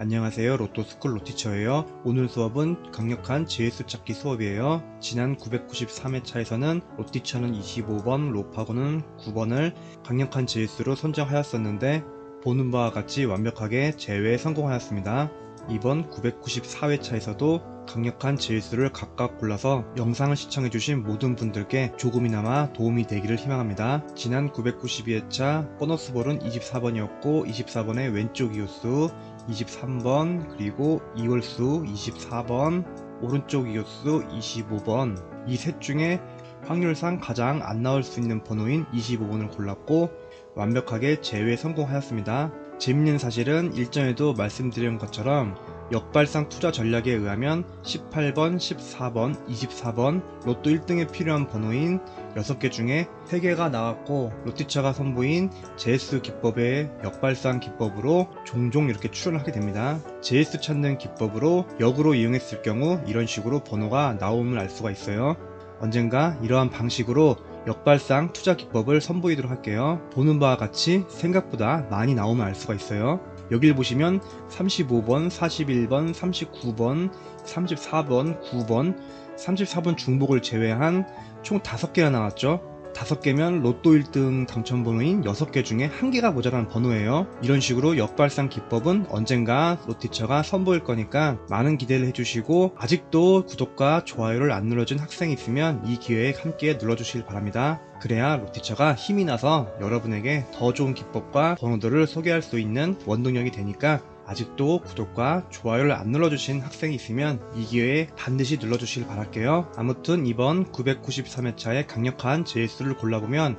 안녕하세요. 로또스쿨 로티처예요. 오늘 수업은 강력한 JS 찾기 수업이에요. 지난 993회차에서는 로티처는 25번, 로파고는 9번을 강력한 JS로 선정하였었는데 보는 바와 같이 완벽하게 제외에 성공하였습니다. 이번 994회차에서도 강력한 JS를 각각 골라서 영상을 시청해주신 모든 분들께 조금이나마 도움이 되기를 희망합니다. 지난 992회차 보너스 볼은 24번이었고 24번의 왼쪽 이웃수 23번 그리고 이월수 24번 오른쪽 이웃수 25번 이 셋 중에 확률상 가장 안 나올 수 있는 번호인 25번을 골랐고 완벽하게 제외 성공하였습니다. 재밌는 사실은 일전에도 말씀드린 것처럼 역발상 투자 전략에 의하면 18번, 14번, 24번 로또 1등에 필요한 번호인 6개 중에 3개가 나왔고 로티처가 선보인 JS 기법의 역발상 기법으로 종종 이렇게 출연을 하게 됩니다. JS 찾는 기법으로 역으로 이용했을 경우 이런 식으로 번호가 나옴을 알 수가 있어요. 언젠가 이러한 방식으로 역발상 투자 기법을 선보이도록 할게요. 보는 바와 같이 생각보다 많이 나오면 알 수가 있어요. 여길 보시면 35번, 41번, 39번, 34번, 9번, 34번 중복을 제외한 총 5개가 나왔죠. 5개면 로또 1등 당첨 번호인 6개 중에 1개가 모자란 번호예요. 이런 식으로 역발상 기법은 언젠가 로티처가 선보일 거니까 많은 기대를 해주시고 아직도 구독과 좋아요를 안 눌러준 학생이 있으면 이 기회에 함께 눌러주시길 바랍니다. 그래야 로티처가 힘이 나서 여러분에게 더 좋은 기법과 번호들을 소개할 수 있는 원동력이 되니까 아직도 구독과 좋아요를 안 눌러주신 학생이 있으면 이 기회에 반드시 눌러주시길 바랄게요. 아무튼 이번 993회차의 강력한 JS를 골라보면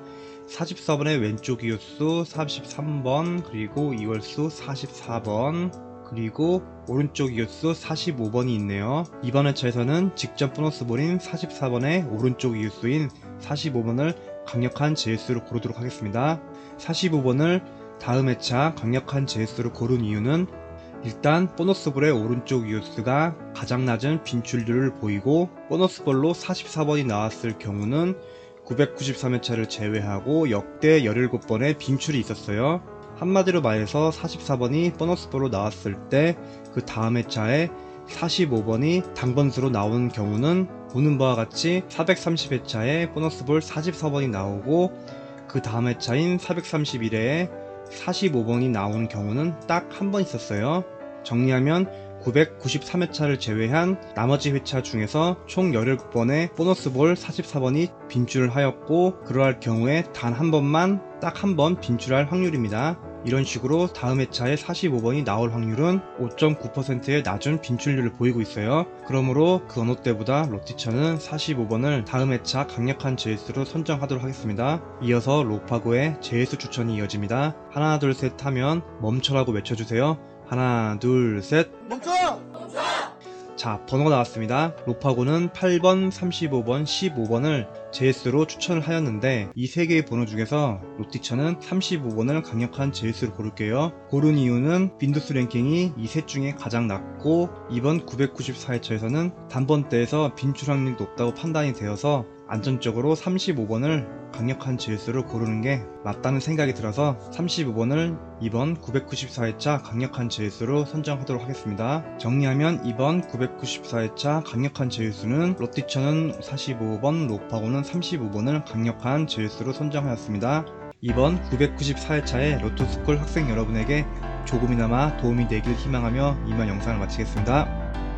44번의 왼쪽 이웃수 33번 그리고 이월수 44번 그리고 오른쪽 이웃수 45번이 있네요. 이번 회차에서는 직접 보너스 볼인 44번의 오른쪽 이웃수인 45번을 강력한 JS로 고르도록 하겠습니다. 45번을 다음 회차 강력한 JS로 고른 이유는 일단 보너스볼의 오른쪽 이웃수가 가장 낮은 빈출률을 보이고 보너스볼로 44번이 나왔을 경우는 993회차를 제외하고 역대 17번의 빈출이 있었어요. 한마디로 말해서 44번이 보너스볼로 나왔을 때 그 다음 회차에 45번이 당번수로 나온 경우는 보는 바와 같이 430회차에 보너스볼 44번이 나오고 그 다음 회차인 431회에 45번이 나온 경우는 딱 한 번 있었어요. 정리하면 993회차를 제외한 나머지 회차 중에서 총 17번의 보너스볼 44번이 빈출을 하였고 그러할 경우에 단 한 번만 딱 한 번 빈출할 확률입니다. 이런 식으로 다음 회차에 45번이 나올 확률은 5.9%의 낮은 빈출률을 보이고 있어요. 그러므로 그 어느 때보다 로티처는 45번을 다음 회차 강력한 JS로 선정하도록 하겠습니다. 이어서 로파고의 JS 추천이 이어집니다. 하나 둘 셋 하면 멈춰라고 외쳐주세요. 하나 둘 셋. 멈춰! 자, 번호가 나왔습니다. 로파고는 8번, 35번, 15번을 JS로 추천을 하였는데 이 세 개의 번호 중에서 로티처는 35번을 강력한 JS로 고를게요. 고른 이유는 빈도수 랭킹이 이 셋 중에 가장 낮고 이번 994회차에서는 단번대에서 빈출 확률이 높다고 판단이 되어서 안전적으로 35번을 강력한 JS로 고르는 게 맞다는 생각이 들어서 35번을 이번 994회차 강력한 JS로 선정하도록 하겠습니다. 정리하면 이번 994회차 강력한 JS는 로티처는 45번, 로파고는 35번을 강력한 JS로 선정하였습니다. 이번 994회차의 로또스쿨 학생 여러분에게 조금이나마 도움이 되길 희망하며 이만 영상을 마치겠습니다.